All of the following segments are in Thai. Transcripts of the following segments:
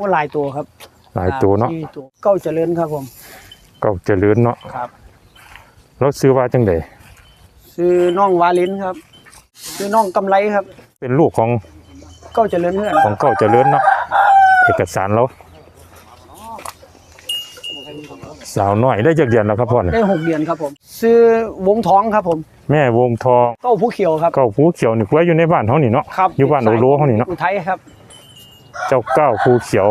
ว่าหลายตัวครับหลายตัวเนาะสมสี่ตัวเก้าเจริญครับผมเก่าเจริญเนาะครับแล้วซื้อว่าจังไดซื้อน้องวาลินครับ ซื้อน้องกำไรครับ เป็นลูกของเก้าเจริญเพื่อนของเก่าเจริญเนาะเอกสารเราสาวน้อยได้จักเดือนแล้วครับพ่อเนี่ยได้หกเดือนครับผม ซื้อวงท้องครับผม แม่วงทองเก้าผู้เขียวครับเก้าภูเขียวนี่ไว้อยู่ในบ้านเฮานี่เนาะครับอยู่บ้านโอโลเขานี่เนาะอุทัยครับ เจ้าเก้าภูเขียว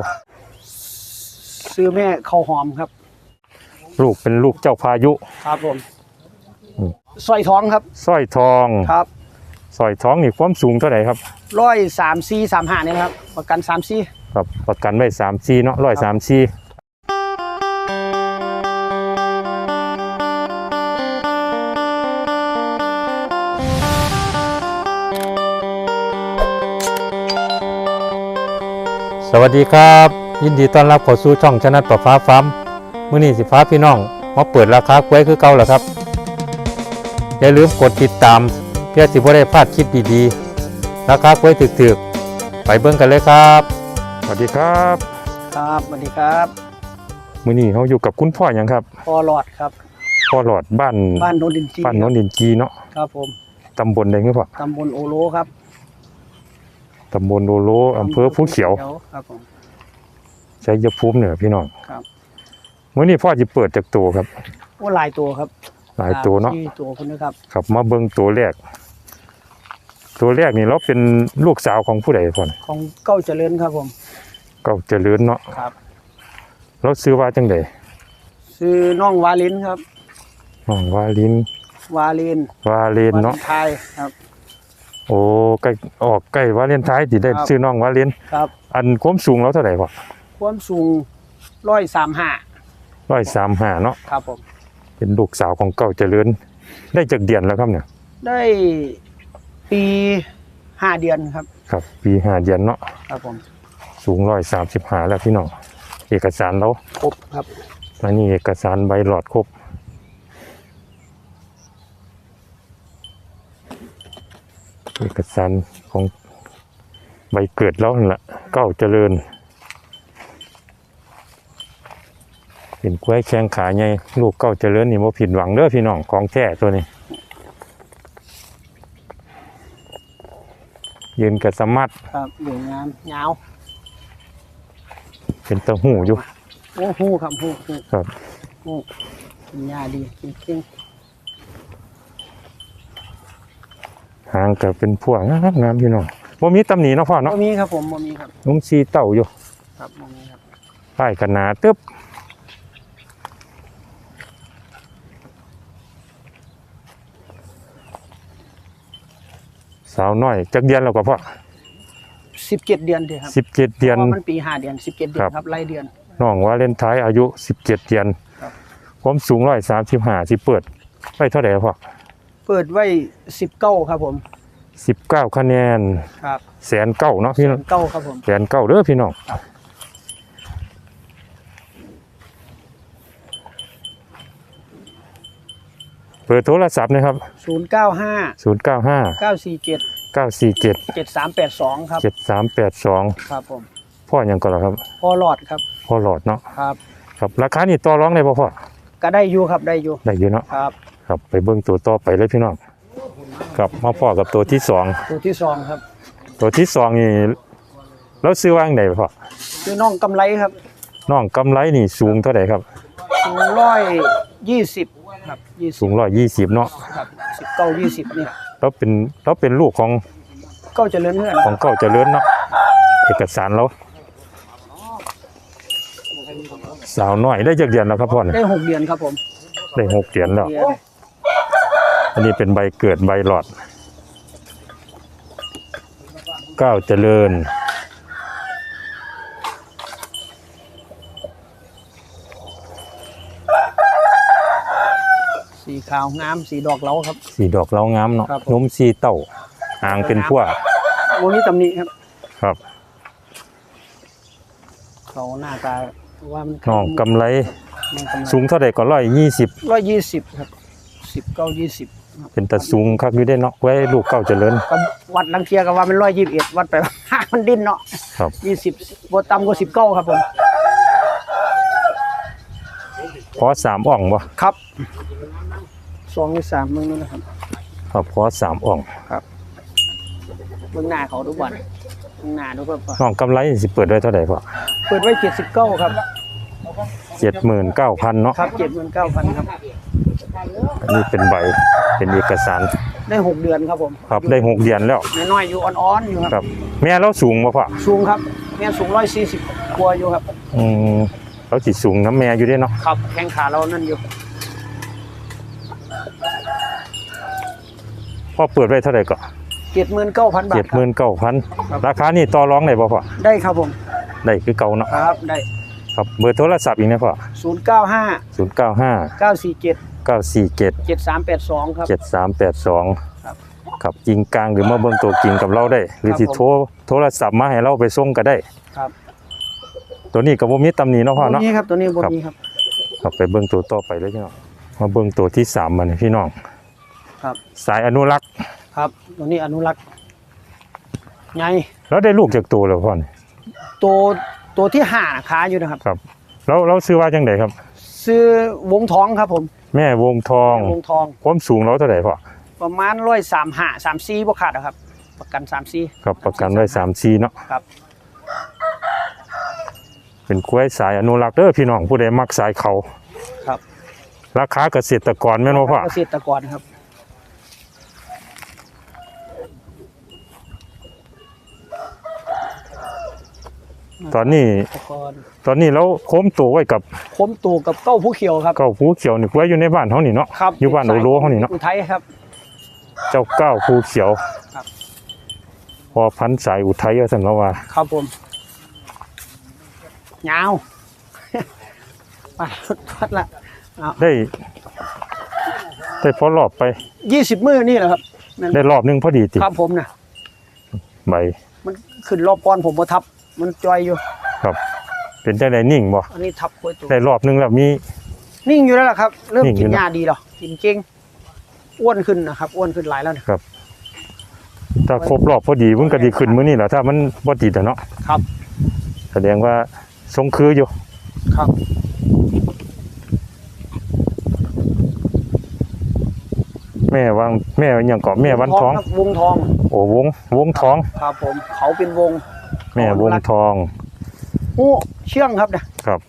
ซื้อแม่ข้าวหอมครับ ลูกเป็นลูกเจ้าพายุครับผมอืมสร้อยท้องครับสร้อยทองครับสร้อยทองนี่ความสูงเท่าไหร่ครับร้อยสามสี่สามห้านี่นะครับ ประกันสามสี่ครับประกันไว้สามซีเนาะร้อยสามซี สวัสดีครับ ยินดีต้อนรับเข้าสู่ช่องชนะต่อฟ้าฟ้าร์มมื้อนี้สิฟ้าพี่น้องมาเปิดราคากล้วยคือเก่าแล้วครับ อย่าลืมกดติดตาม เพื่อสิบ่ได้พลาดคลิปดีๆ ราคากล้วยถึกๆ ไปเบิ่งกันเลยครับ สวัสดีครับครับสวัสดีครับมื้อนี้เราอยู่กับคุณพ่อหยังครับพอหลอดครับ พ่อหลอดบ้านบ้านโนนดินจีบ้านโนนดินจีเนาะครับผมตำบลใดเงี้ยพ่อตำบลโอโลครับ ตำบลโลโลอำเภอภูเขียวครับผมชัยภูมิเหนือพี่น้องครับมื้อนี้พ่อจะเปิดจากตัวครับว่าหลายตัวครับ หลายตัวเนาะสี่ตัวคุณนะครับครับมาเบิ่งตัวแรก ตัวแรกนี่เราเป็นลูกสาวของผู้ใดพ่อน่ะของเก้าเจริญครับผม เก็เจริญเนาะครับเราซื้อว่าจังไดซื้อน้องวาลินครับน้องวาลินวาลินวาเลนเนาะวลิไทยครับ โอ้ใกล้ออกใกล้วาเลนไทน์สิได้ครับ ซื้อน้องวาเลนครับ อันความสูงเราเท่าไหร่พ่อความสูงร้อยสามห้า135เนาะครับผม เป็นลูกสาวของเก่าเจริญ ได้จากเดือนแล้วครับเนี่ยได้ปีห้าเดือนครับ ครับ ปีห้าเดือนเนาะครับผมสูงร้อยสามสิบห้าแล้วพี่น้องเอกสารเราครบครับ อันนี้เอกสารใบหลอดครบ เอ กสารของใบเกิดแล้วนั่นแหละเก้าเจริญ เป็นกล้วยแข้งขาใหญ่ลูกเก้าเจริญนี่บ่ผิดหวังเด้อพี่น้องของแท้ตัวนี้ยืนกับสมัดครับอยู่งามยาวเป็นตะหูอยู่โอ้หูครับหูหูครับหูกินยาดีจริง หางก็เป็นพวกงามงามๆพี่น้องบ่มีตำหนิเนาะพ่อๆเนาะบ่มีครับผมบ่มีครับนุ่มซีเต่าอยู่ครับบ่มีครับป้ายกันหนาตึ๊บสาวน้อยจักเดือนแล้วก็พ่อสิบเจ็ดเดือนเดียวครับสิบเจ็ดเดือนพราะว่ามันปีห้าเดือนสิบเจ็ดเดือครันบครับไล่เดือนน้องว่าเล่นท้ายอายุสิบเจ็ดเดือนครับความสูงร้อยสามสิบห้าสิเปิดไปเท่าไหร่พ่อ เปิดไว้สิบเก้าครับผมสิบเก้าคะแนนครับแสนเก้าเนาะพี่น้องเก้าครับผมแสนเก้าเด้อพี่น้องครับเปิดโทรศัพท์นะครับศูนย์เก้าห้าศูนย์เก้าห้าเก้าสี่เจ็ดเก้าสี่เจ็ดเจ็ดสามแปดสองครับเจ็ดสามแปดสองครับผมพ่อยังก่อนเหรอครับพอหลอดครับพ่อหลอดเนาะครับครับราคานี่ต่อรองได้ป่ะพ่อก็ได้อยู่ครับได้อยู่ได้อยู่เนาะครับ ครับไปเบิ้งตัวต่อไปเลยพี่น้องครับมาพ่อกับตัวที่สองตัวที่สองครับ ตัวที่สองนี่แล้วซื้อว่างไหนพ่อคือน้องกำไรครับน้องกำไรนี่สูงเท่าไหร่ครับสูงร้อยยี่สิบครับยี่สิสูบงร้อยยี่สิบเนาะครับสิบเก้ายี่สิบนี่แล้วเป็นแล้วเป็นลูกของเก้าเจริญเพื่อนของเก่าเจริญเนาะเอกสารเราสาวน้อยได้จากเดือนแล้วครับพ่อเนี่ยได้หกเดือนครับผม ได้หกเดือนแล้วเดื อนอันนี้เป็นใบเกิดใบหลอดเก้าเจริญ สีขาวงามสีดอกเหลาครับ สีดอกเล้างามเนาะครับผม นมสีเต้าหางเป็นพวกวงนี้ตำหนิครับครับเขาหน้าตาว่ามันน้องกำไรมันกำไร สูงเท่าใดก็ร้อยยี่สิบร้อยยี่สิบครับสิบเก้ายี่สิบ เป็นตะสูงคักอยู่ได้เนาะไว้ลูกเก้าเจริญก็วัดลังเทียก็ว่ามันร้อยยี่สิบเอ็ดวัดไปว่ามันดิ้นเนาะครับยี่สิบโบต่ำกว่าสิบเก้าครับผมขอสามอ่องบ่ครับสองหรือสามมึงนั่นนะครับครับขอสามอ่องเบื้องหน้าเขาทุกวันเบื้องหน้าทุกคนน้องกำไรสิเปิดไว้เท่าไหร่พ่อเปิดไว้เจ็ดสิบเก้าครับเจ็ดหมื่นเก้าพันเนาะครับเจ็ดหมื่นเก้าพันครับอันนี้เป็นใบ เป็นเอกสารได้หกเดือนครับผมครับได้หกเดือนแล้วน้อยๆอยู่อ่อนๆอยู่คครับรับแม่เราสูงบ่พ่อสูงครับแม่สูงร้อยสี่สิบกว่าอยู่ครับ อืมเราสิสูงน้ำแม่อยู่เด้เนาะครับแข้งขาเรานั่นอยู่พ่อเปิดไว้เท่าไหร่ก็เจ็ดหมื่นเก้าพันบาทเจ็ดคหรับมื่นเก้าพันราคานี่ต่อรองได้บ่พ่อได้ครับผม ได้คือเก่าเนาะครับได้ครับเบอร์โทรศัพท์อีกนะพ่อศูนย์เก้าห้าศูนย์ เก้าห้าเก้าสี่เจ็ดเก้าสี่เจ็ดเจ็ดสามแปดสองครับ เจ็ดสามแปดสองครับ ครับจริงกลางหรือมาเบิ่งตัวจริงกับเราได้ หรือครับสิผมโทรโทรศัพท์มาให้เราไปส่งก็ได้ ครับ ตัวนี้ก็บ่มีตำหนิเนาะพ่อตัวเนาะ นี้ครับตัวนี้บนครับนี้ครับครับไปเบิ่งตัวต่อไปเลยพี่น้อง มาเบิ่งตัวที่สามมานี่พี่น้องครับ สายอนุรักษ์ครับ ตัวนี้อนุรักษ์ไงแล้วได้ลูกจากตัวแล้วพ่อนี่ตัวตัวที่ห้าขาอยู่นะครับครับแล้วเราซื้อว่าจังไดครับ ซื้อวงทองครับผมแม่วงทองวงทอง ความสูงเราเท่าไหร่พ่อประมาณร้อยสามห้าสามสี่บวกขาดนะครับ ประกันสามสี่ครับประกันไว้3 4เนาะครับ เป็นกล้วยสายอนุรักษ์เด้อพี่น้องผู้ใดมักสายเขาครับ ราคาเกษตรกรแม่นบ่พ่อเกษตรกรครับ ตอนนี้เกษตรกรตอนนี้เราโค้มตัวไว้กับคมตูกับเก้าผู้เขียวครับเก้าภูเขียวนี่กล้วยอยู่ในบ้านเฮานี่เนาะครับอยู่บ้านโอโลเขานี่เนาะอุทัยครับ เจ้าเก้าภูเขียวครับพอพันธุ์สายอุทัยว่าซั่นเนาะว่าครับผมยาวไปพัดละได้ได้พอรอบไปยี่สิบมือนี่แหละครับนั่นได้รอบหนึงพอดีติครับผมนะใบมันขึ้นรอบปอนผมมาทับ มันจอยอยู่ ครับ เป็นจังได๋นิ่งบ่อันนี้ทับกล้วยตัวได้รอบหนึงแล้วมี นิ่งอยู่แล้วล่ะครับ เริ่มนิ่งอยู่กินแล้วหญ้าดีหรอกินเก่งอ้วนขึ้นนะครับอ้วนขึ้นหลายแล้วเนี่ยถ้าครบรอบพอดีมันก็ดีขึ้นมื้อนี้แหละถ้ามันบ่ติดอะเนาะครับ แสดงว่าทรงคืออยู่ ครับแม่วางแม่หยังก็แม่วันทอง ครับวงทองโอ้วงวงทองครับผมเขาเป็นวง แม่วงทองโอ้เชื่องครับนะครับ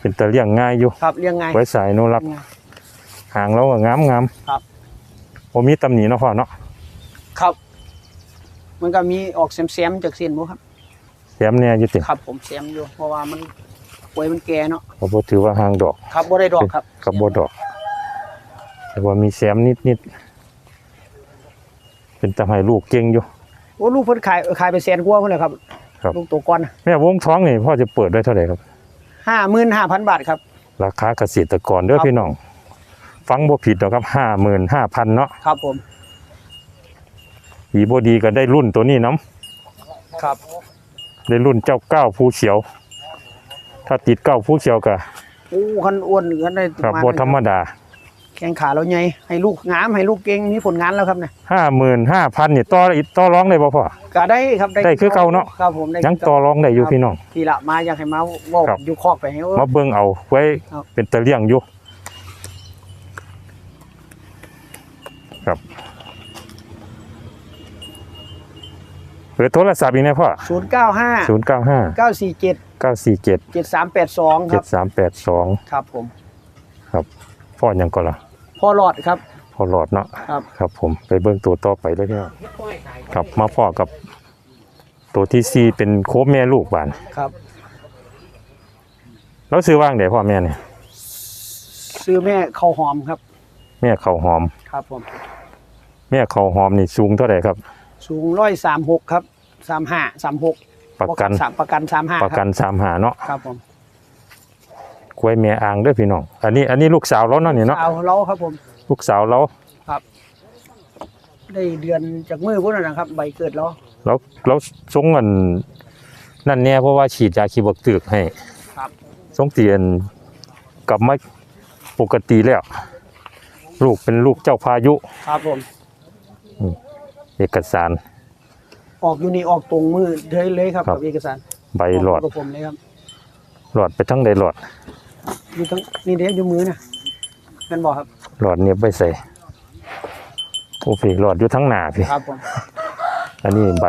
เป็นตะเลี้ยงง่ายอยู่ครับเรียงไงไว้สายอนุรักษ์หางเราก็งามงามครับบ่มีตำหนิเนาะพ่อเนาะครับ มันก็มีออกแซมๆจากเส้นบ่ครับแถมแน่อยู่ติครับ ผมแซมอยู่เพราะว่ามันป่วยมันแก่เนาะก็บ่ถือว่าหางดอก ครับบ่ได้ดอกครับกับบ่ดอก แต่ว่ามีแซมนิดนิดๆเป็นตะให้ลูกเก่งอยู่โอ้ลูกเพิ่นขายเออขายไปแสนกว่าพุ่นเลยครับครับ ลูกตัวก้อนแม่วงทองนี่พ่อจะเปิดได้เท่าไหร่ครับ ห้าหมื่นห้าพันบาทครับ ราคาเกษตรกรเด้อครับ พี่น้อง ฟังบ่ผิดดอกครับห้าหมื่นห้าพันเนาะครับผมดีบ่ดีก็ได้รุ่นตัวนี้น้ครับำได้รุ่นเจ้าเก้าภูเขียว ถ้าติดเก้าภูเขียวก็โอ้คันอ้วนคันได้ครับมาบ่ธรรมดาแข้งขาเราใหญ่ให้ลูกงามให้ลูกเก่งมีผลงานแล้วครับเนี่ยห้าหมื่นห้าพันนี่ต่ออีกต่อรองได้บ่พ่อ ก็ได้ครับได้คือเก่าเนาะครับผมได้ยังคือต่อเก่ารองได้อยู่พี่น้องทีละมาอยากให้มาเว่าครับอยู่คอกไปให้เว้ามาเบิ่งเอาไว้ครับเป็นตะเลี่ยงอยู่ครับเปิดโทรศัพท์อีกนะพ่อศูนย์เก้าห้าศูนย์เก้าห้าเก้าสี่เจ็ดเก้าสี่เจ็ดเจ็ดสามแปดสองคเจ็รัดบสามแปดสองครับผมพ่อยังก่อนละ พ่อหลอดครับ พอหลอดเนาะครับ ครับผมไปเบิ่งตัวต่อไปเลยพี่น้องครับมาพ่อกับ ตัวที่สี่เป็นโคบแม่ลูกบานครับ แล้วซื้อว่างเดี๋ยวพ่อแม่เนี่ยซื้อแม่ข้าวหอมครับ แม่เขาวหอม ครับผม แม่เขาวหอมนี่สูงเท่าไหร่ครับ สูงร้อยสามหกครับสามห้าสามหกประกันสามประกันสามห้าประกันสามหาเนาะครับผมก ล้วยแม่อ่างเด้อพี่น้อง อันนี้อันนี้ลูกสาวเราเนาะนี่เนาะเอาเราครับผม ลูกสาวเราได้เดือนจากมือพวกนั้นนะครับ ใบเกิดเราเราเราทรงเงินนั่นแน่เพราะว่าฉีดยาคีบกตึกให้ครับทรงเตียนกลับมาปกติแล้ว ลูกเป็นลูกเจ้าพายุ ครับผม เอกสาร ออกอยู่นี่ออกตรงมือเลยเลยครับครับ กับเอกสารใบหลอดกับผมเลยครับ หลอดไปทั้งใดหลอด อยู่ทั้งนี่เด้อยู่มือนะกันบอกครับหลอดเนี้ยบไปใส่โอ้พี่หลอดอยู่ทั้งหน้าพี่ครับผมอันนี้ใบ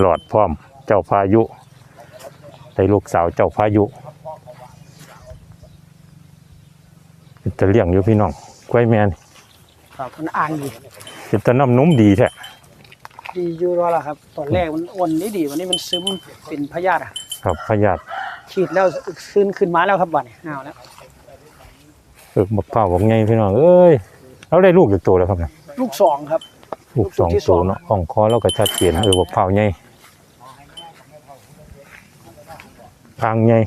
หลอดพร้อม เจ้าพายุได้ลูกสาวเจ้าพายุเป็นจะเลี้ยงอยู่พี่น้องกล้วยแมนครับมันอ่างดีเป็นตะน้ำนุ่มดีแท้ดีอยู่แล้วล่ะครับ ตอนแรกมันอ้วนนี่ดีวันนี้มันซึมเป็นพยาธิอะครับพยาธิ ฉีดแล้วขึ้นขึ้นมาแล้วครับบัดนี้อ้าวแล้วเอิกมะพร้าวบอกไงพี่น้องเอ้ยเราได้ลูกอีกตัวแล้วครับเนี่ยลูกสองครับ ลูกสองลูกที่สตัอวงเนาะอ่องคอเราก็ชัดเจนเออมะพร้าวใหญ่ทางใหญ่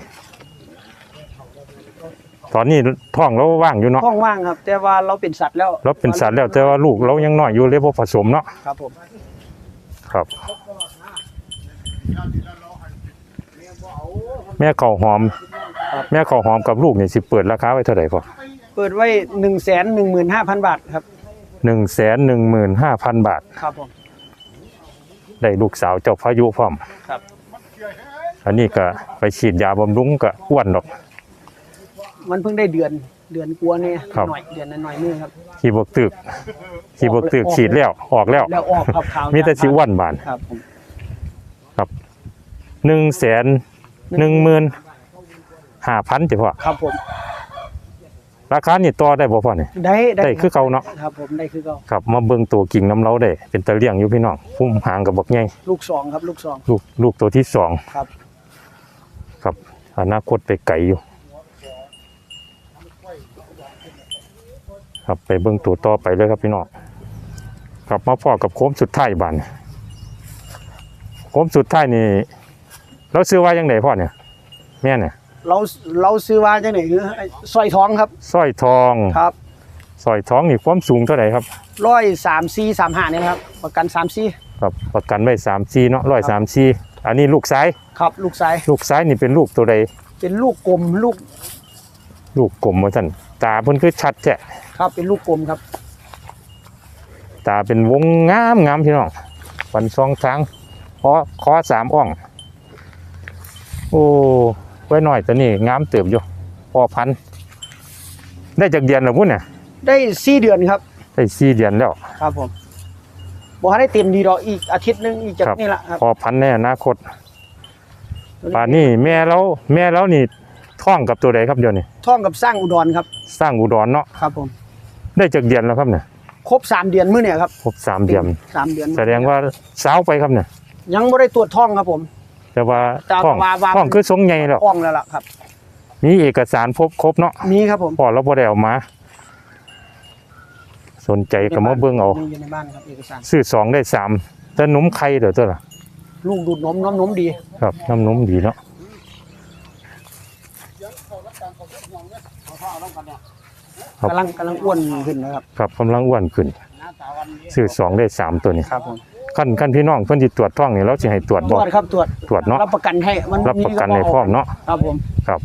ตอนนี้ท้องเราว่างอยู่เนาะห้องว่างครับ แต่ว่าเราเป็นสัตว์แล้ว เราเป็นสัตว์แล้วแต่ว่าลูกเรายังน้อยอยู่เลยพอผสมเนาะครับผมครับ แม่ข้าวหอมแม่ข้าวหอมกับลูกนี่สิเปิดราคาไว้เท่าไหร่พอเปิดไว้หนึ่งแสนหนึ่งหมื่นห้าพันบาทครับ หนึ่งแสนหนึ่งหมื่นห้าพันบาท ครับผม ได้ลูกสาวเจ้าพายุพร้อมครับ อันนี้ก็ไปฉีดยาบำรุงก็อ้วนดอก มันเพิ่งได้เดือนเดือนกลัวาเนี่ยครับ หน่อยเดือนหน่อยๆนึงครับ ขี่บกตึกขี่บกตึกฉีดแล้วออกแล้ว แล้วออกขับขาวมีแต่สิอ้วนบานครับผมหนึ่งแสน หนึ่งหมื่นห้าพันจ้ะพ่อครับผม ราคานี่ต่อได้บ่พ่อนี่ได้ได้คือเก่าเนาะครับผมได้คือเก่าครับมาเบิ่งตัวกิ่งน้ำเล้าได้ เป็นตะเลี่ยงอยู่พี่น้องพุ่มหางกับบักใหญ่ลูกสองครับลูกสองลูกลูกตัวที่สองครับ ครับอนาคตไปไกลอยู่ ครับไปเบิ่งตัวต่อไปเลยครับพี่น้องครับมาพ่อกับโค้มสุดท้ายบานโค้มสุดท้ายนี่ เราซื้อว่ายังไงพ่อเนี่ยแม่เนี่ยเราเราซื้อว่าจังไหนคือไอ้สร้อยทองครับสร้อยทองครับสร้อยทองนี่ความสูงเท่าไหร่ครับร้อยสามสี่สามห้าเนี่ยนะครับประกันสามสี่ครับประกันไว้สามซีเนาะร้อยสามซีอันนี้ลูกซ้ายครับลูกซ้ายลูกซ้ายนี่เป็นลูกตัวใดเป็นลูกกลมลูก ลูกกลมว่าท่านตาเพิ่นคือชัดแจ้ะครับเป็นลูกกลมครับ ตาเป็นวงงามงามพี่น้องวันสองทางคอคอสามอ่อง โอ้ไว้หน่อยตัวนี้งามเติบอยู่พอพันธุ์ได้จากเดือนแล้วพุ่นเนี่ยได้สี่เดือนครับ ได้สี่เดือนแล้ว ครับผมบอกให้ได้เต็มดีดอกอีกอาทิตย์หนึงอีกจากครับนี่แหละครับพอพันธุ์ในอนาคตป่านนี้แม่เราแม่เรานี่ท้องกับตัวใดครับเดี๋ยวนี้ท่องกับสร้างอุดรครับ สร้างอุดรเนาะครับผม ได้จากเดือนแล้วครับเนี่ยครบสามเดือนมื้อเนี่ยครับครบสามเดือนสามเดือนแสดงว่าสาวไปครับเนี่ยยังไม่ได้ตรวจท่องครับผม แต่ว่าแต่ท้องว่าว่าท้องคือทรงใหญ่แล้วท่องแล้วล่ะครับ มีเอกสารพบครบเนาะมีครับผมพอเราบ่ได้เอามา สนใจก็มาเบิ่งเอามีอยู่ในบ้านครับเอกสารซื้อสองได้สามแต่นมไข่เด้อตัวล่ะ ลูกดูดนมน้ำนมดี ครับน้ำนมดีเนาะครับกำลังกำลังอ้วนขึ้นนะครับ ครับกำลังอ้วนขึ้นซื้อสองได้สามตัวนี้ ครับผม ขั้นขั้นพี่น้องเพิ่นสิตรวจท้องนี่เราสิให้ตรวจตบ่รวจครับตรวจตรวจเนาะรับประกันให้มันรับประกันให้พร้อมเนาะครับผมครับ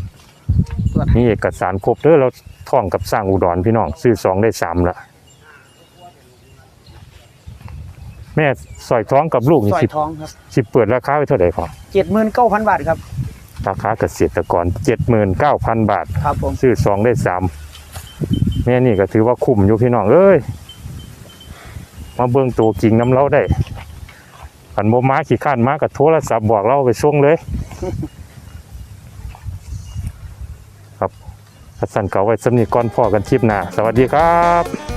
ตรวจมีเอกสารครบเด้อเราท้องกับสร้างอุดรพี่น้องซื้อสองได้สามละแม่สอยท้องกับลูกนี่สร้อยสิทองครับสิเปิดราคาไว้เท่าไหร่พอเจ็ดหมื่นเก้าพันบาทครับราคาเกษตรกร79,000บาท ครับผมซื้อสองได้สามแม่นี่ก็ถือว่าคุ้มอยู่พี่น้องเอ้ย มาเบิ่งตัวกิ่งน้ำเล้าได้ขันโมม้าขี่ข้านม้ากับโทรศัพท์บอกเราไปช่วงเลย ครับพัสันเก่าไว้สำนีก้อนพ่อกันคลิปหน้า สวัสดีครับ